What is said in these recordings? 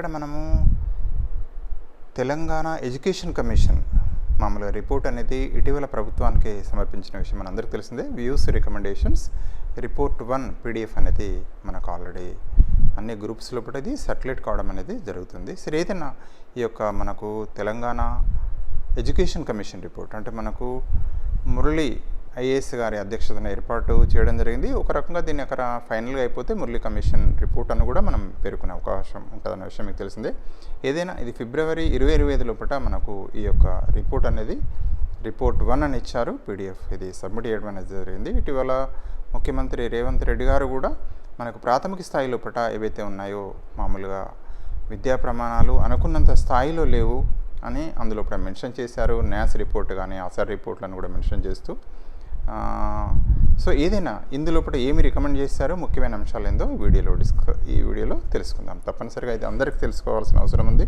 ఇక్కడ మనము Telangana education commission మామూలుగా రిపోర్ట్ అనేది ఇటీవల ప్రభుత్వానికి సమర్పించిన విషయం మనందరికీ తెలిసిందే. Views recommendations report one PDF అనేది మనకు ఆల్రెడీ అన్ని గ్రూప్స్ లోపల ఇది సర్క్యులేట్ కావడం అనేది జరుగుతుంది. సరే ఏదైనా ఈ యొక్క మనకు తెలంగాణ ఎడ్యుకేషన్ కమిషన్ రిపోర్ట్ అంటే మనకు మురళి ఐఏఎస్ గారి అధ్యక్షతన ఏర్పాటు చేయడం జరిగింది. ఒక రకంగా దీన్ని అక్కడ ఫైనల్గా అయిపోతే మురళి కమిషన్ రిపోర్ట్ అని కూడా మనం పేర్కొనే అవకాశం ఉంటుందన్న విషయం మీకు తెలిసిందే. ఏదైనా ఇది ఫిబ్రవరి ఇరవై ఇరవై ఐదు లోపల మనకు ఈ యొక్క రిపోర్ట్ అనేది రిపోర్ట్ వన్ అని ఇచ్చారు. పీడిఎఫ్ ఇది సబ్మిట్ చేయడం అనేది జరిగింది. ఇటీవల ముఖ్యమంత్రి రేవంత్ రెడ్డి గారు కూడా మనకు ప్రాథమిక స్థాయిలో పట ఏవైతే ఉన్నాయో మామూలుగా విద్యా ప్రమాణాలు అనుకున్నంత స్థాయిలో లేవు అని అందులో కూడా మెన్షన్ చేశారు. న్యాస్ రిపోర్ట్ కానీ ఆసార్ రిపోర్ట్లను కూడా మెన్షన్ చేస్తూ సో ఏదైనా ఇందులోపల ఏమి రికమెండ్ చేస్తారో ముఖ్యమైన అంశాలు ఏందో ఈ వీడియోలో డిస్క ఈ వీడియోలో తెలుసుకుందాం. తప్పనిసరిగా ఇది అందరికీ తెలుసుకోవాల్సిన అవసరం ఉంది.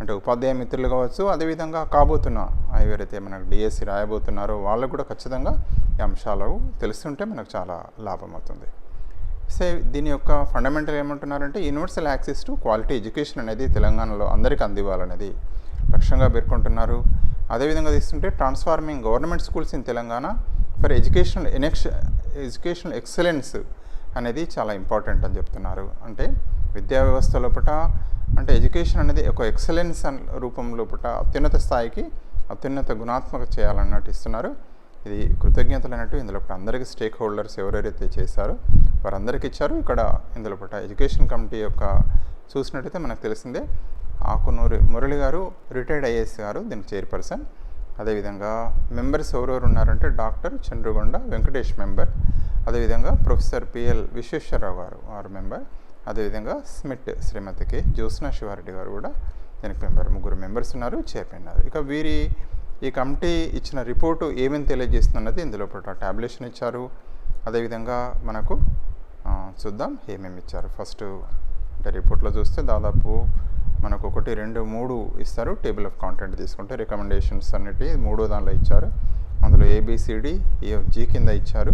అంటే ఉపాధ్యాయ మిత్రులు కావచ్చు అదేవిధంగా కాబోతున్న ఎవరైతే మనకు డిఎస్సి రాయబోతున్నారో వాళ్ళకు కూడా ఖచ్చితంగా ఈ అంశాలు తెలుస్తుంటే మనకు చాలా లాభం అవుతుంది. సే దీని యొక్క ఫండమెంటల్ ఏమంటున్నారంటే universal access to quality education అనేది తెలంగాణలో అందరికీ అందివ్వాలనేది లక్ష్యంగా పేర్కొంటున్నారు. అదేవిధంగా తీసుకుంటే transforming government schools in Telangana for educational annex educational excellence అనేది చాలా ఇంపార్టెంట్ అని చెప్తున్నారు. అంటే విద్యా వ్యవస్థ లోపల అంటే ఎడ్యుకేషన్ అనేది ఒక ఎక్సలెన్స్ రూపం లోపల అత్యున్నత స్థాయికి అత్యున్నత గుణాత్మక చేయాలన్నట్టు ఇస్తున్నారు. ఇది కృతజ్ఞతలు అన్నట్టు ఇందులో అందరికీ స్టేక్ హోల్డర్స్ ఎవరెవరైతే చేశారో వారందరికీ ఇచ్చారు. ఇక్కడ ఇందులో పట ఎడ్యుకేషన్ కమిటీ యొక్క చూసినట్టయితే మనకు తెలిసిందే. ఆకునూరి మురళి గారు రిటైర్డ్ ఐఏఎస్ గారు దీనికి చైర్పర్సన్. అదేవిధంగా మెంబర్స్ ఎవరెవరు ఉన్నారంటే డాక్టర్ చంద్రగొండ వెంకటేష్ మెంబర్ అదేవిధంగా professor P L Visweswararao garu member అదేవిధంగా స్మిట్ శ్రీమతికి జ్యోత్స్నా శివారెడ్డి గారు కూడా దీనికి మెంబర్ ముగ్గురు మెంబర్స్ ఉన్నారు చైర్మన్ ఇక వీరి ఈ కమిటీ ఇచ్చిన రిపోర్టు ఏమేమి తెలియజేస్తున్నది ఇందులో టాబ్లేషన్ ఇచ్చారు. అదేవిధంగా మనకు చూద్దాం ఏమేమి ఇచ్చారు. ఫస్ట్ అంటే రిపోర్ట్లో చూస్తే దాదాపు మనకు ఒకటి రెండు మూడు ఇస్తారు. టేబుల్ ఆఫ్ కాంటెంట్ తీసుకుంటే రికమెండేషన్స్ అన్నిటి మూడో దానిలో ఇచ్చారు. అందులో ఏబిసిడి ఈఎఫ్జి e, కింద ఇచ్చారు.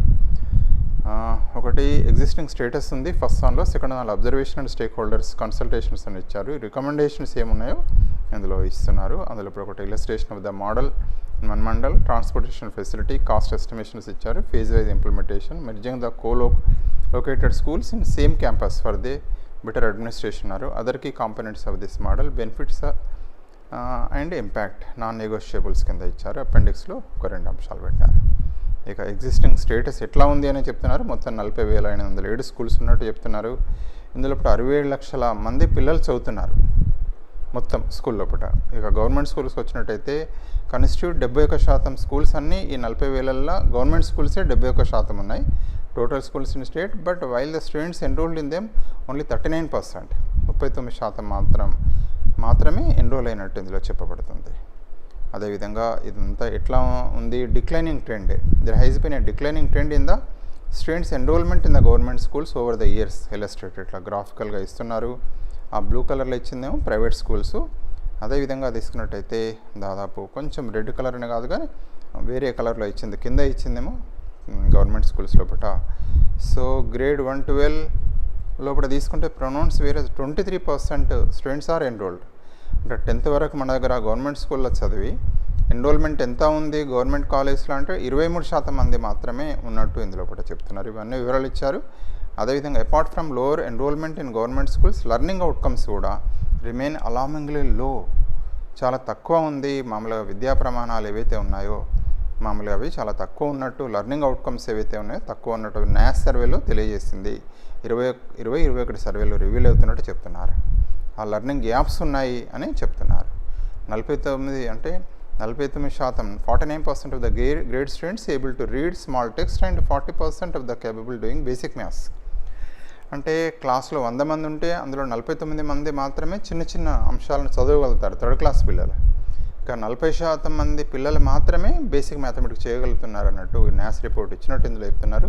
ఒకటి ఎగ్జిస్టింగ్ స్టేటస్ ఉంది. ఫస్ట్ దానిలో సెకండ్ దానిలో observation and stakeholders consultations అని ఇచ్చారు. రికమెండేషన్స్ ఏమున్నాయో ఇందులో ఇస్తున్నారు. అందులో ఇప్పుడు ఒకటి illustration of the model one mandal transportation facility cost estimations ఇచ్చారు. Phase wise implementation merging the colocated schools in same campus for the better administration అన్నారు. Other key components of this model benefits and impact non negotiables కింద ఇచ్చారు. అపెండిక్స్లో ఒక రెండు అంశాలు పెట్టారు. ఇక existing status ఎట్లా ఉంది అని చెప్తున్నారు. మొత్తం నలభై వేల ఎనిమిది వందల ఏడు స్కూల్స్ ఉన్నట్టు చెప్తున్నారు. ఇందులో ఇప్పుడు అరవై ఏడు లక్షల మంది పిల్లలు చదువుతున్నారు. మొత్తం స్కూల్ లోపల ఇక గవర్నమెంట్ స్కూల్స్కి వచ్చినట్టయితే కన్స్టిట్యూట్ డెబ్బై ఒక శాతం స్కూల్స్ అన్నీ ఈ నలభై వేలల్లో గవర్నమెంట్ స్కూల్సే డెబ్బై ఒక శాతం ఉన్నాయి. Total schools in state but while the students enrolled in them only thirty nine percent ముప్పై తొమ్మిది శాతం మాత్రం మాత్రమే ఎన్రోల్ అయినట్టు ఇందులో చెప్పబడుతుంది. అదేవిధంగా ఇదంతా ఎట్లా ఉంది? Declining trend there has been declining trend in the students enrollment in the government schools over the years illustrate ఇట్లా గ్రాఫికల్గా ఇస్తున్నారు. ఆ బ్లూ కలర్లో ఇచ్చిందేమో ప్రైవేట్ స్కూల్స్ అదేవిధంగా తీసుకున్నట్టయితే దాదాపు కొంచెం రెడ్ కలర్ అని కాదు కానీ వేరే కలర్లో ఇచ్చింది. కింద ఇచ్చిందేమో గవర్నమెంట్ స్కూల్స్ లోపల సో గ్రేడ్ వన్ ట్వెల్వ్ లోపల తీసుకుంటే ప్రొనౌన్స్ వేరే twenty three percent students are enrolled. అంటే టెన్త్ వరకు మన దగ్గర గవర్నమెంట్ స్కూల్లో చదివి ఎన్రోల్మెంట్ ఎంత ఉంది గవర్నమెంట్ కాలేజ్లో అంటే ఇరవై మూడు శాతం మంది మాత్రమే ఉన్నట్టు ఇందులో కూడా చెప్తున్నారు. ఇవన్నీ వివరాలు ఇచ్చారు. అదేవిధంగా apart from lower enrolment in government schools learning outcomes కూడా రిమైన్ అలామింగ్లీ లో చాలా తక్కువ ఉంది. మామూలుగా విద్యా ప్రమాణాలు ఏవైతే ఉన్నాయో మామూలుగా అవి చాలా తక్కువ ఉన్నట్టు లర్నింగ్ అవుట్కమ్స్ ఏవైతే ఉన్నాయో తక్కువ ఉన్నట్టు న్యాస్ సర్వేలో తెలియజేసింది. ఇరవై ఇరవై ఇరవై ఒకటి సర్వేలో రివీల్ అవుతున్నట్టు చెప్తున్నారు. ఆ లర్నింగ్ గ్యాప్స్ ఉన్నాయి అని చెప్తున్నారు. నలభై తొమ్మిది అంటే నలభై తొమ్మిది శాతం forty nine percent of the grade grade students able to read small text and forty percent of the capable doing basic maths అంటే క్లాస్లో వంద మంది ఉంటే అందులో నలభై తొమ్మిది మంది మాత్రమే చిన్న చిన్న అంశాలను చదవగలుగుతారు థర్డ్ క్లాస్ పిల్లలు. ఇక నలభై శాతం మంది పిల్లలు మాత్రమే బేసిక్ మ్యాథమెటిక్స్ చేయగలుగుతున్నారు అన్నట్టు న్యాస్ రిపోర్ట్ ఇచ్చినట్టు ఇందులో చెప్తున్నారు.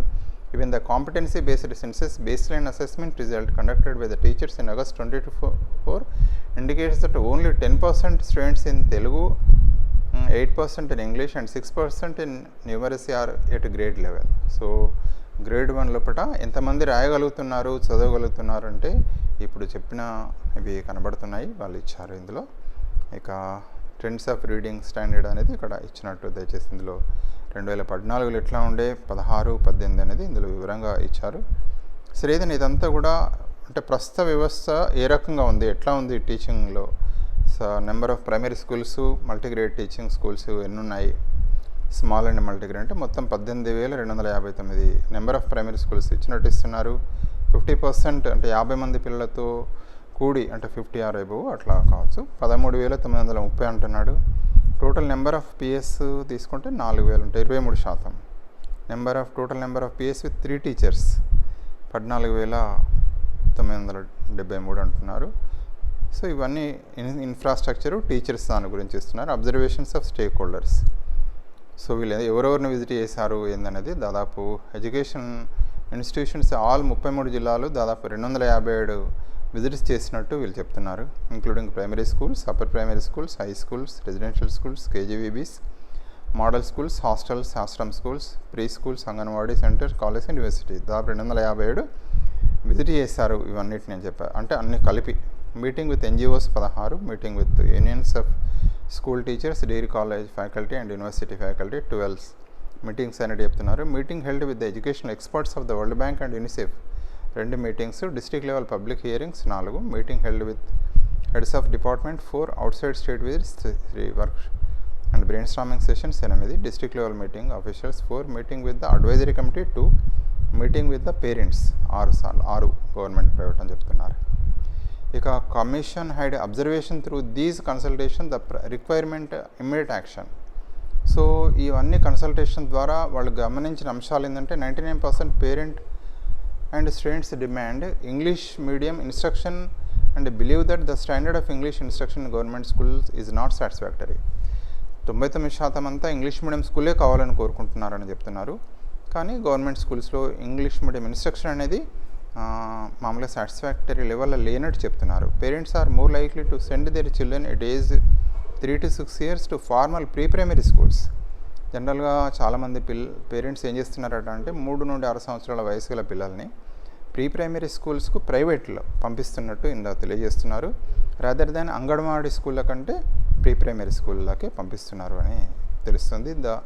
Even the competency based census baseline assessment result conducted by the teachers in August twenty two four indicates that only ten percent students in Telugu eight percent in English and six percent in numeracy are at grade level so grade one లోపల ఎంతమంది రాయగలుగుతున్నారు చదవగలుగుతున్నారు అంటే ఇప్పుడు చెప్పిన ఇవి కనబడుతున్నాయి వాళ్ళు ఇచ్చారు ఇందులో. ఇక ట్రెండ్స్ ఆఫ్ రీడింగ్ స్టాండర్డ్ అనేది ఇక్కడ ఇచ్చినట్టు దయచేసి ఇందులో రెండు వేల పద్నాలుగులో ఎట్లా ఉండే పదహారు పద్దెనిమిది అనేది ఇందులో వివరంగా ఇచ్చారు. సరే ఏదైనా ఇదంతా కూడా అంటే ప్రస్తుత వ్యవస్థ ఏ రకంగా ఉంది ఎట్లా ఉంది టీచింగ్లో so number of primary schools multigrade teaching schools ఎన్ని ఉన్నాయి స్మాల్ అండ్ మల్టీగ్రేడ్ అంటే మొత్తం పద్దెనిమిది వేల రెండు వందల యాభై తొమ్మిది. నెంబర్ ఆఫ్ ప్రైమరీ స్కూల్స్ ఇచ్చినట్టు ఇస్తున్నారు. ఫిఫ్టీ పర్సెంట్ అంటే యాభై మంది పిల్లలతో కూడి అంటే ఫిఫ్టీ ఆర్ ఐబో అట్లా కావచ్చు. పదమూడు వేల తొమ్మిది వందల ముప్పై అంటున్నాడు. టోటల్ నెంబర్ ఆఫ్ పిఎస్ తీసుకుంటే నాలుగు వేలు ఉంటాయి. ఇరవై మూడు శాతం. Number of total number of PS with three teachers. పద్నాలుగు వేల తొమ్మిది వందల డెబ్బై మూడు అంటున్నారు. సో ఇవన్నీ ఇన్ ఇన్ఫ్రాస్ట్రక్చరు టీచర్స్ దాని గురించి ఇస్తున్నారు. Observations of stakeholders so వీళ్ళు ఎవరెవరిని విజిట్ చేశారు ఏందనేది దాదాపు ఎడ్యుకేషన్ ఇన్స్టిట్యూషన్స్ ఆల్ ముప్పై మూడు జిల్లాలు దాదాపు రెండు వందల యాభై ఏడు విజిట్స్ చేసినట్టు వీళ్ళు చెప్తున్నారు including primary schools upper primary schools high schools residential schools KGBVs model schools hostels ashram schools preschools anganwadi centre college university దాదాపు రెండు వందల యాభై ఏడు విజిట్ చేశారు ఇవన్నిటి నేను చెప్పాను అంటే అన్ని కలిపి మీటింగ్ విత్ ఎన్జిఓస్ పదహారు meeting with unions of school teachers degree college faculty and university faculty twelves meetings అనేది చెప్తున్నారు. Meeting held with the educational experts of the World Bank and UNICEF రెండు meetings district level public hearings నాలుగు. Meeting held with heads of department four outside state with three work and brainstorming sessions ఎనిమిది. District level meeting officials four meeting with the advisory committee two meeting with the parents ఆరు సార్లు. ఆరు government private అని చెప్తున్నారు. ఇక commission hide observation through these consultation the requirement immediate action so ఇవన్నీ consultation ద్వారా వాళ్ళు గమనించిన అంశాలు ఏంటంటే ninety nine percent parent and students demand English medium instruction and believe that the standard of English instruction government schools is not satisfactory తొంభై తొమ్మిది శాతం అంతా ఇంగ్లీష్ మీడియం స్కూలే కావాలని కోరుకుంటున్నారని చెప్తున్నారు. కానీ గవర్నమెంట్ స్కూల్స్లో ఇంగ్లీష్ మీడియం ఇన్స్ట్రక్షన్ అనేది మామూలుగా సాటిస్ఫాక్టరీ లెవెల్లో లేనట్టు చెప్తున్నారు. Parents are more likely to send their children at age three to six years to formal pre primary schools జనరల్గా చాలామంది పిల్ పేరెంట్స్ ఏం చేస్తున్నారట అంటే మూడు నుండి ఆరు సంవత్సరాల వయసు గల పిల్లల్ని ప్రీ ప్రైమరీ స్కూల్స్కు ప్రైవేట్లో పంపిస్తున్నట్టు ఇందులో తెలియజేస్తున్నారు. రాదర్ దాన్ అంగన్వాడీ స్కూళ్ళ కంటే ప్రీ ప్రైమరీ స్కూళ్ళకే పంపిస్తున్నారు అని తెలుస్తుంది. The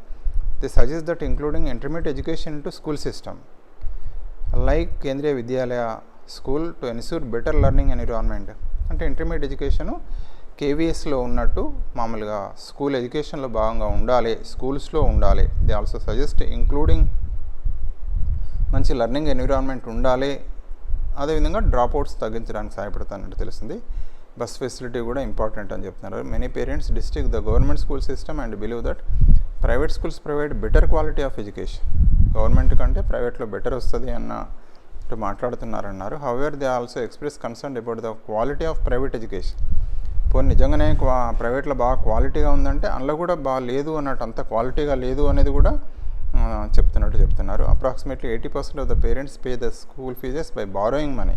the suggest that including intermediate education to school system. Like Kendriya Vidyalaya school to ensure better learning environment. అంటే ఇంటర్మీడియట్ ఎడ్యుకేషను కేవీఎస్లో ఉన్నట్టు మామూలుగా స్కూల్ ఎడ్యుకేషన్లో భాగంగా ఉండాలి స్కూల్స్లో ఉండాలి. దే ఆల్సో సజెస్ట్ ఇంక్లూడింగ్ మంచి లెర్నింగ్ ఎన్విరాన్మెంట్ ఉండాలి. అదేవిధంగా డ్రాప్ అవుట్స్ తగ్గించడానికి సహాయపడుతున్నట్టు తెలిసింది బస్ ఫెసిలిటీ కూడా ఇంపార్టెంట్ అని చెప్తున్నారు. Many parents district the government school system and believe that private schools provide better quality of education government కంటే ప్రైవేట్లో బెటర్ వస్తుంది అన్నట్టు మాట్లాడుతున్నారన్నారు. However they also express concern about the quality of private education పోనీ నిజంగానే ప్రైవేట్లో బాగా క్వాలిటీగా ఉందంటే అందులో కూడా బాగా లేదు అన్నట్టు అంత క్వాలిటీగా లేదు అనేది కూడా చెప్తున్నట్టు చెప్తున్నారు. Approximately eighty percent of the parents pay the school fees by borrowing money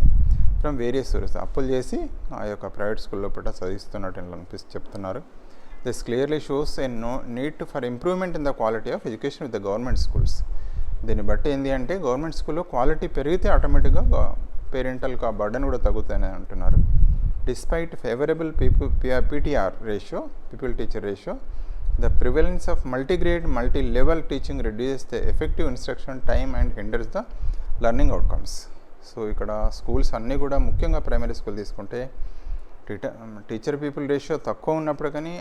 from various sources అప్పులు చేసి ఆ యొక్క ప్రైవేట్ స్కూల్లో పెట్ట చదివిస్తున్నట్టు ఇందులో అనిపిస్తు చెప్తున్నారు. This clearly shows a no need for improvement in the quality of education with the government schools దీన్ని బట్టి ఏంటి అంటే గవర్నమెంట్ స్కూల్లో క్వాలిటీ పెరిగితే ఆటోమేటిక్గా పేరెంటల్కి ఆ బర్డన్ కూడా తగ్గుతాయని అంటున్నారు. Despite favourable people PTR ratio people teacher ratio the prevalence of multigrade multi level teaching reduce the effective instruction time and hinders the learning outcomes so ఇక్కడ స్కూల్స్ అన్నీ కూడా ముఖ్యంగా ప్రైమరీ స్కూల్ తీసుకుంటే టీచర్ టీచర్ పీపుల్ రేషియో తక్కువ ఉన్నప్పుడు కానీ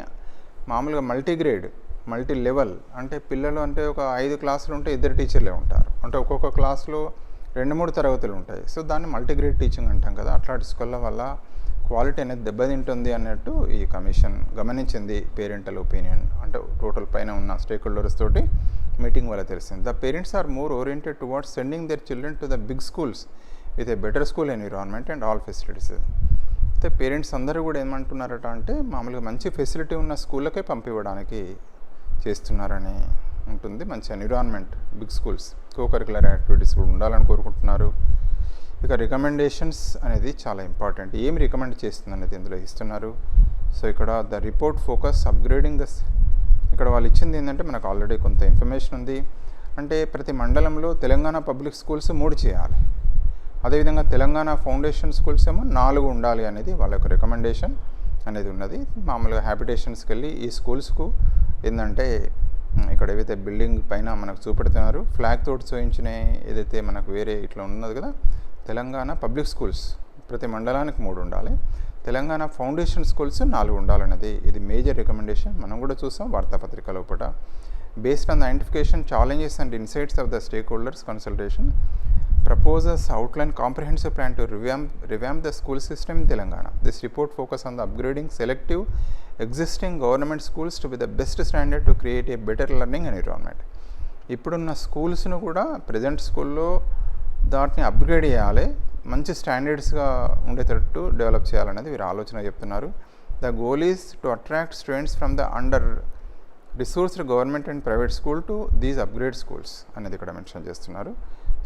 మామూలుగా multigrade multi level అంటే పిల్లలు అంటే ఒక ఐదు క్లాసులు ఉంటే ఇద్దరు టీచర్లే ఉంటారు. అంటే ఒక్కొక్క క్లాస్లో రెండు మూడు తరగతులు ఉంటాయి. సో దాన్ని మల్టీగ్రేడ్ టీచింగ్ అంటాం కదా. అట్లాంటి స్కూళ్ళ వల్ల క్వాలిటీ అనేది దెబ్బతింటుంది అన్నట్టు ఈ కమిషన్ గమనించింది పేరెంటల్ ఒపీనియన్. అంటే టోటల్ పైన ఉన్న స్టేక్ హోల్డర్స్ తోటి మీటింగ్ వల్ల తెలిసింది. The parents are more oriented towards sending their children to the big schools with a better school environment and all facilities. అయితే పేరెంట్స్ అందరూ కూడా ఏమంటున్నారట అంటే మామూలుగా మంచి ఫెసిలిటీ ఉన్న స్కూళ్ళకే పంపివ్వడానికి చేస్తున్నారని ఉంటుంది. మంచి environment big schools co curricular activities కూడా ఉండాలని కోరుకుంటున్నారు. ఇక రికమెండేషన్స్ అనేది చాలా ఇంపార్టెంట్ ఏం రికమెండ్ చేస్తుంది అనేది ఇందులో ఇస్తున్నారు. సో ఇక్కడ the report focus upgrading the ఇక్కడ వాళ్ళు ఇచ్చింది ఏంటంటే మనకు ఆల్రెడీ కొంత ఇన్ఫర్మేషన్ ఉంది. అంటే ప్రతి మండలంలో తెలంగాణ పబ్లిక్ స్కూల్స్ మూడు చేయాలి. అదేవిధంగా తెలంగాణ ఫౌండేషన్ స్కూల్స్ ఏమో నాలుగు ఉండాలి అనేది వాళ్ళ యొక్క రికమెండేషన్ అనేది ఉన్నది. మామూలుగా హ్యాబిటేషన్స్కి వెళ్ళి ఈ స్కూల్స్కు ఏంటంటే ఇక్కడ ఏవైతే బిల్డింగ్ పైన మనకు చూపెడుతున్నారు ఫ్లాగ్ తోటి చూపించిన ఏదైతే మనకు వేరే ఇట్లా ఉన్నది కదా తెలంగాణ పబ్లిక్ స్కూల్స్ ప్రతి మండలానికి మూడు ఉండాలి. తెలంగాణ ఫౌండేషన్ స్కూల్స్ నాలుగు ఉండాలన్నది ఇది మేజర్ రికమెండేషన్. మనం కూడా చూసాం వార్తాపత్రికలో పూట based on the identification challenges and insights of the stakeholders consultation proposals outline comprehensive plan to revamp revamp the school system in Telangana this report focus on the upgrading selective existing government schools to be the best standard to create a better learning and environment ఇప్పుడున్న స్కూల్స్ను కూడా present స్కూల్లో దాటిని upgrade చేయాలి. మంచి స్టాండర్డ్స్గా ఉండేటట్టు develop చేయాలనేది వీరు ఆలోచన చెప్తున్నారు. The goal is to attract students from the under resourced government and private school to these upgrade schools అనేది ఇక్కడ మెన్షన్ చేస్తున్నారు.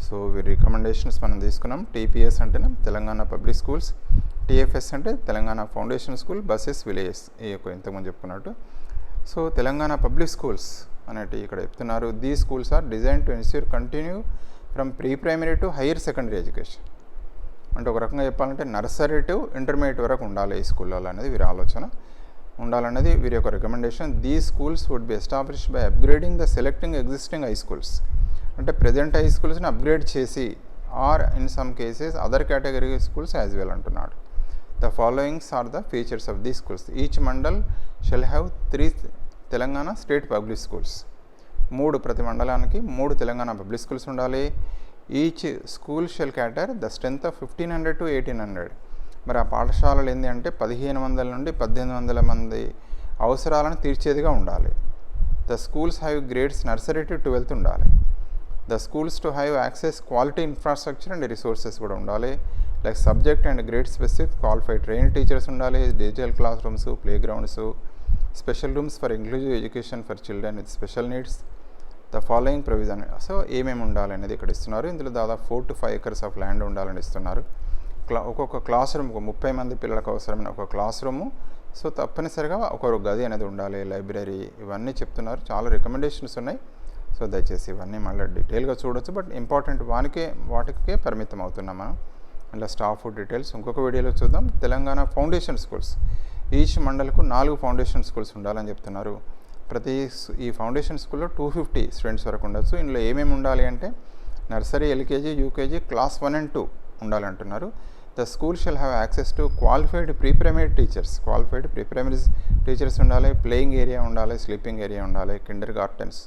సో వీరి రికమెండేషన్స్ మనం తీసుకున్నాం. టీపీఎస్ అంటేనే తెలంగాణ పబ్లిక్ స్కూల్స్ టీఎఫ్ఎస్ అంటే Telangana foundation school buses villages ఈ యొక్క ఇంతకుముందు చెప్పుకున్నట్టు. సో తెలంగాణ పబ్లిక్ స్కూల్స్ అనేటి ఇక్కడ చెప్తున్నారు. The schools are design to insure continue from pre primary to higher secondary education. అంటే ఒక రకంగా చెప్పాలంటే నర్సరీ టు ఇంటర్మీడియట్ వరకు ఉండాలి ఈ స్కూళ్ళలో అనేది వీరి ఆలోచన. ఉండాలన్నది వీరి యొక్క recommendation. The schools would be establish by upgrading the selecting existing high schools అంటే ప్రజెంట్ హై స్కూల్స్ని అప్గ్రేడ్ చేసి or in some cases other category schools as well అంటున్నాడు. The followings are the features of the schools each mandal shall have three Telangana state public schools మూడు ప్రతి మండలానికి మూడు Telangana public schools ఉండాలి. Each school shall cater the strength of fifteen hundred to eighteen hundred మరి ఆ పాఠశాలలు ఏంటి అంటే పదిహేను వందల నుండి పద్దెనిమిది వందల మంది అవసరాలను తీర్చేదిగా ఉండాలి. The schools have grades nursery to twelfth ఉండాలి. The schools to have access quality infrastructure and resources కూడా ఉండాలి. Like subject and grade specific qualified train teachers ఉండాలి. Digital classrooms playgrounds special rooms for inclusive education for children with special needs the following provision so ఏమేమి ఉండాలనేది ఇక్కడ ఇస్తున్నారు. ఇందులో దాదాపు four to five acres of land ఉండాలని ఇస్తున్నారు. క్లా ఒక్కొక్క క్లాస్ రూమ్ ఒక ముప్పై మంది పిల్లలకు అవసరమైన ఒక క్లాస్ రూము సో తప్పనిసరిగా ఒక గది అనేది ఉండాలి లైబ్రరీ ఇవన్నీ చెప్తున్నారు. చాలా రికమెండేషన్స్ ఉన్నాయి. సో దయచేసి ఇవన్నీ మళ్ళీ డీటెయిల్గా చూడొచ్చు. బట్ ఇంపార్టెంట్ వానికే వాటికే పరిమితం అవుతున్నాం మనం. ఇలా స్టాఫ్ డీటెయిల్స్ ఇంకొక వీడియోలో చూద్దాం. తెలంగాణ ఫౌండేషన్ స్కూల్స్ ఈచ్ మండలకు నాలుగు ఫౌండేషన్ స్కూల్స్ ఉండాలని చెప్తున్నారు. ప్రతి ఈ ఫౌండేషన్ స్కూల్లో టూ ఫిఫ్టీ స్టూడెంట్స్ వరకు ఉండొచ్చు. ఇందులో ఏమేమి ఉండాలి అంటే nursery LKG UKG class one and two ఉండాలంటున్నారు. The school shall have access to qualified pre primary teachers. Qualified pre primary teachers ఉండాలి ప్లేయింగ్ ఏరియా ఉండాలి స్లీపింగ్ ఏరియా ఉండాలి kindergartens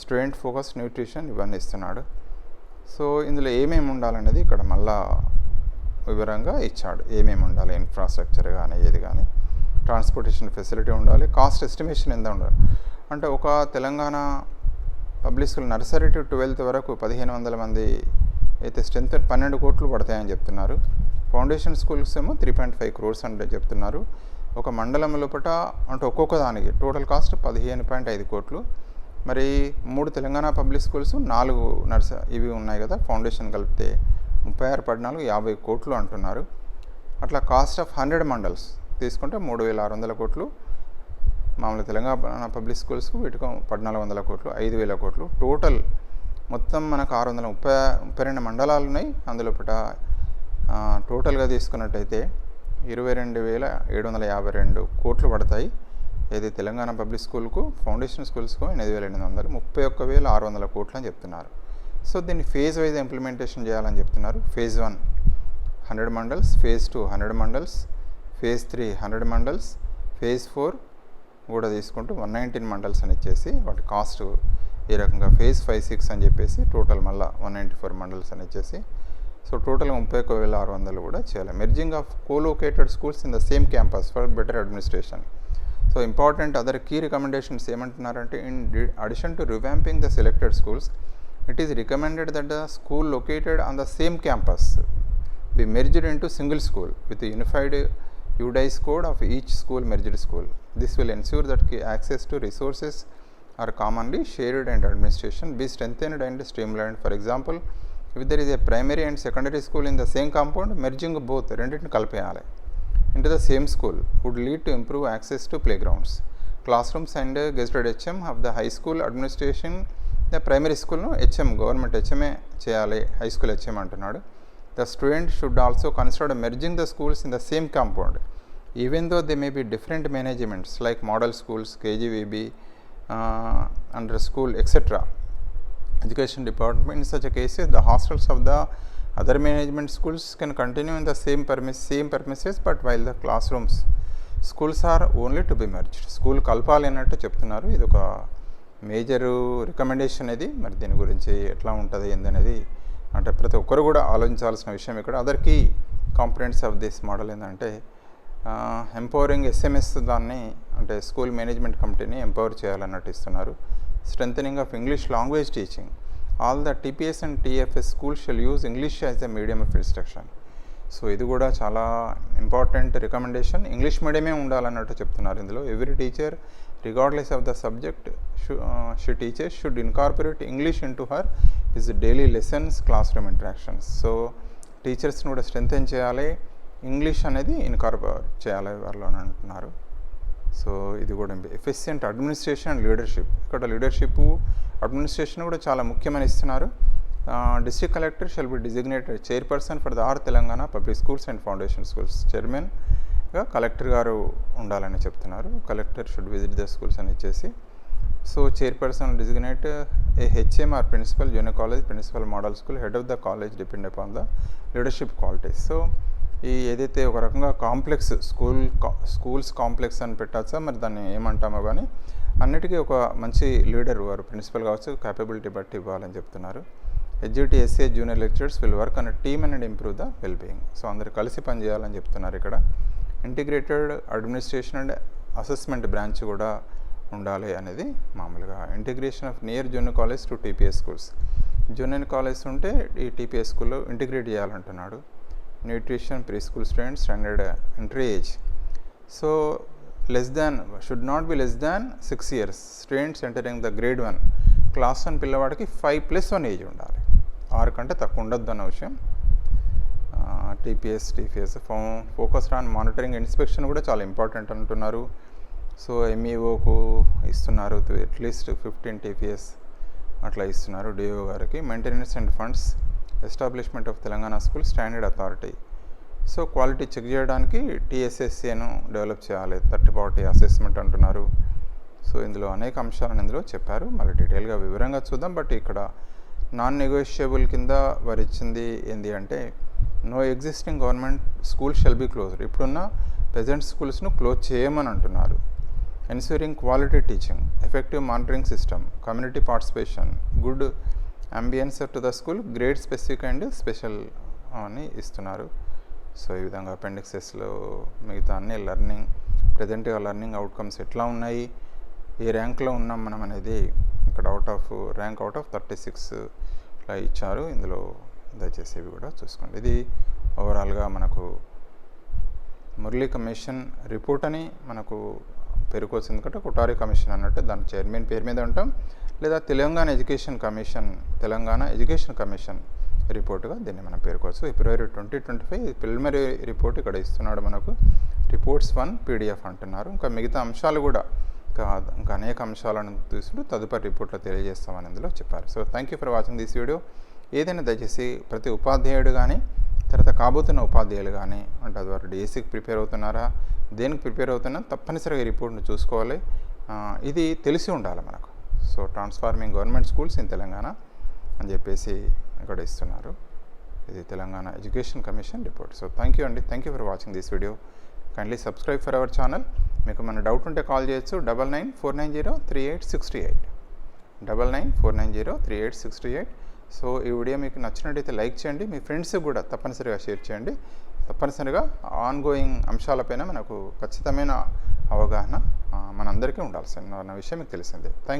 student focus nutrition ఇవన్నీ ఇస్తున్నాడు. సో ఇందులో ఏమేమి ఉండాలనేది ఇక్కడ మళ్ళా వివరంగా ఇచ్చాడు. ఏమేమి ఉండాలి ఇన్ఫ్రాస్ట్రక్చర్ కానీ ఏది కానీ ట్రాన్స్పోర్టేషన్ ఫెసిలిటీ ఉండాలి కాస్ట్ ఎస్టిమేషన్ ఎంత ఉండాలి. అంటే ఒక Telangana public school nursery to twelfth వరకు పదిహేను వందల మంది అయితే స్ట్రెంత్ పన్నెండు కోట్లు పడతాయని చెప్తున్నారు. ఫౌండేషన్ స్కూల్స్ ఏమో త్రీ పాయింట్ ఫైవ్ క్రోర్స్ అంటే చెప్తున్నారు. ఒక మండలం లోపల అంటే ఒక్కొక్క దానికి టోటల్ కాస్ట్ పదిహేను పాయింట్ ఐదు కోట్లు. మరి మూడు తెలంగాణ పబ్లిక్ స్కూల్స్ నాలుగు నర్స ఇవి ఉన్నాయి కదా ఫౌండేషన్ కలిపితే ముప్పై ఆరు పద్నాలుగు యాభై కోట్లు అంటున్నారు. అట్లా కాస్ట్ ఆఫ్ హండ్రెడ్ మండల్స్ తీసుకుంటే మూడు వేల ఆరు వందల కోట్లు. మామూలు తెలంగాణ పబ్లిక్ స్కూల్స్కు వీటికి పద్నాలుగు వందల కోట్లు ఐదు వేల కోట్లు. టోటల్ మొత్తం మనకు ఆరు వందల ముప్పై ముప్పై రెండు మండలాలు ఉన్నాయి. అందులో పుట టోటల్గా తీసుకున్నట్టయితే ఇరవై రెండు వేల ఏడు వందల యాభై రెండు కోట్లు పడతాయి. ఇది తెలంగాణ పబ్లిక్ స్కూల్కు ఫౌండేషన్ స్కూల్స్కు ఎనిమిది వేల ఎనిమిది వందలు ముప్పై ఒక్క వేల ఆరు వందల కోట్లు అని చెప్తున్నారు. సో దీన్ని ఫేజ్ వైజ్ ఇంప్లిమెంటేషన్ చేయాలని చెప్తున్నారు. Phase one hundred mandals phase two hundred mandals phase three hundred mandals phase four కూడా తీసుకుంటూ వన్ నైన్టీన్ మండల్స్ అని ఇచ్చేసి వాటి కాస్ట్ ఈ రకంగా ఫేజ్ ఫైవ్ సిక్స్ అని చెప్పేసి టోటల్ మళ్ళీ వన్ నైంటీ ఫోర్ మండల్స్ అని ఇచ్చేసి సో టోటల్ ముప్పై ఒక వేల ఆరు వందలు కూడా చేయాలి. Merging of colocated schools in the same campus for better administration so important other key recommendations ఏమంటున్నారంటే in addition to revamping the selected schools it is recommended that the school located on the same campus be merged in single school with unified UDICE code of each school merged school. This will ensure that ki- access to resources are commonly shared and administration be strengthened and streamlined. For example, if there is a primary and secondary school in the same compound, merging both రెండింటిని కలిపేయాలి into the same school would lead to improve access to playgrounds. Classrooms and uh, gazetted HM of the high school administration, the primary school ను HM government HMA చేయాలి high school HM అంటున్నాడు the student should also consider merging the schools in the same compound even though they may be different managements like model schools KGBV under school etcetera education department such cases the hostels of the other management schools can continue in the same premise same premises but while the classrooms schools are only to be merged school కలపాలి అన్నట్టు చెప్తున్నారు. ఇది ఒక major recommendation అనేది. మరి దీని గురించి ఎట్లా ఉంటుంది ఏందనేది అంటే ప్రతి ఒక్కరు కూడా ఆలోచించాల్సిన విషయం ఇక్కడ. Other key of this model ఏంటంటే ఎంపవరింగ్ ఎస్ఎంఎస్ దాన్ని అంటే స్కూల్ మేనేజ్మెంట్ కమిటీని ఎంపవర్ చేయాలన్నట్టు ఇస్తున్నారు. Strengthening of English language teaching all the TPS and TFS school shall use English as a medium of instruction so ఇది కూడా చాలా ఇంపార్టెంట్ రికమెండేషన్ ఇంగ్లీష్ మీడియమే ఉండాలన్నట్టు చెప్తున్నారు ఇందులో. Every teacher regardless of the subject షు she teachers should incorporate English into her his daily lessons classroom interactions so టీచర్స్ని కూడా strengthen చేయాలి. English అనేది ఇన్కార్పొరేట్ చేయాలి వాళ్ళు అని అంటున్నారు. సో ఇది కూడా ఎఫిషియంట్ అడ్మినిస్ట్రేషన్ అండ్ లీడర్షిప్ ఇక్కడ లీడర్షిప్ అడ్మినిస్ట్రేషన్ కూడా చాలా ముఖ్యమని ఇస్తున్నారు. District collector shall be designated chairperson for the R Telangana public schools and foundation schools చైర్మన్గా కలెక్టర్ గారు ఉండాలని చెప్తున్నారు. Collector should visit the schools అని ఇచ్చేసి so chairperson designate a HM principal junior college principal model school head of the college depend upon the leadership qualities so ఈ ఏదైతే ఒక రకంగా కాంప్లెక్స్ స్కూల్ స్కూల్స్ కాంప్లెక్స్ అని పెట్టచ్చా మరి దాన్ని ఏమంటామో కానీ అన్నిటికీ ఒక మంచి లీడర్ వారు ప్రిన్సిపల్ కావచ్చు క్యాపబిలిటీ బట్టి ఇవ్వాలని చెప్తున్నారు. SGT SA junior lecturers will work on team and improve the wellbeing so అందరు కలిసి పనిచేయాలని చెప్తున్నారు ఇక్కడ. Integrated administration and assessment branch కూడా ఉండాలి అనేది మామూలుగా. Integration of near junior college to TPS schools junior college ఉంటే ఈ టీపీఎస్ స్కూల్లో integrate చేయాలంటున్నాడు. Nutrition pre school students standard entry age so less than should not be less than six years students entering the grade one class one పిల్లవాడికి five plus one age ఉండాలి. ఆరు కంటే తక్కువ ఉండొద్దు అన్న విషయం. TPS TPS focused on monitoring inspection కూడా చాలా ఇంపార్టెంట్ అంటున్నారు. సో ఎంఈఓకు ఇస్తున్నారు అట్లీస్ట్ ఫిఫ్టీన్ టీపీఎస్ అట్లా ఇస్తున్నారు డిఓ గారికి. Maintenance and funds establishment of Telangana school standard authority so quality check చేయడానికి టీఎస్ఎస్సీను డెవలప్ చేయాలి. థర్టీ ఫార్టీ అసెస్మెంట్ అంటున్నారు. సో ఇందులో అనేక అంశాలను ఇందులో చెప్పారు. మళ్ళీ డీటెయిల్గా వివరంగా చూద్దాం. బట్ ఇక్కడ నాన్ నెగోషియబుల్ కింద వారు ఇచ్చింది ఏంటి అంటే no existing government school shall be closed ఇప్పుడున్న ప్రజెంట్ స్కూల్స్ను క్లోజ్ చేయమని అంటున్నారు. Ensuring quality teaching effective monitoring system community participation good ambience to the school grade specific and special అని ఇస్తున్నారు. సో ఈ విధంగా అపెండిక్సెస్లో మిగతా అన్ని లెర్నింగ్ ప్రజెంట్గా లెర్నింగ్ అవుట్కమ్స్ ఎట్లా ఉన్నాయి ఏ ర్యాంక్లో ఉన్నాం మనం అనేది ఇక్కడ out of rank out of thirty six ఇలా ఇచ్చారు. ఇందులో దయచేసి ఇవి కూడా చూసుకోండి. ఇది ఓవరాల్గా మనకు మురళీ కమిషన్ రిపోర్ట్ అని మనకు పేరుకోవచ్చు ఎందుకంటే కొటారి కమిషన్ అన్నట్టు దాని చైర్మన్ పేరు మీద ఉంటాం. లేదా Telangana education commission Telangana education commission రిపోర్ట్గా దీన్ని మనం పేర్కోవచ్చు. ఫిబ్రవరి twenty twenty five preliminary report ఇక్కడ ఇస్తున్నాడు మనకు. రిపోర్ట్స్ వన్ పీడిఎఫ్ అంటున్నారు. ఇంకా మిగతా అంశాలు కూడా ఇంకా ఇంకా అనేక అంశాలను తీసుకుంటూ తదుపరి రిపోర్ట్లో తెలియజేస్తామని ఇందులో చెప్పారు. So thank you for watching this video ఏదైనా దయచేసి ప్రతి ఉపాధ్యాయుడు కానీ తర్వాత కాబోతున్న ఉపాధ్యాయులు కానీ అంటే అది వారు డిఎస్సికి ప్రిపేర్ అవుతున్నారా దేనికి ప్రిపేర్ అవుతున్నా తప్పనిసరిగా రిపోర్ట్ను చూసుకోవాలి. ఇది తెలిసి ఉండాలి మనకు. So transforming government schools in Telangana అని చెప్పేసి ఇక్కడ ఇస్తున్నారు. ఇది Telangana education commission report. So thank you అండి. Thank you for watching this video. Kindly subscribe for our channel మీకు మన డౌట్ ఉంటే కాల్ చేయొచ్చు. Double nine four nine zero three eight sixty eight. Double nine four nine zero three eight six eight. So ఈ video మీకు నచ్చినట్టయితే like చేయండి. మీ ఫ్రెండ్స్కి కూడా తప్పనిసరిగా షేర్ చేయండి. తప్పనిసరిగా ఆన్గోయింగ్ అంశాలపైన మనకు ఖచ్చితమైన అవగాహన మనందరికీ ఉండాల్సిన విషయం మీకు తెలిసిందే. థ్యాంక్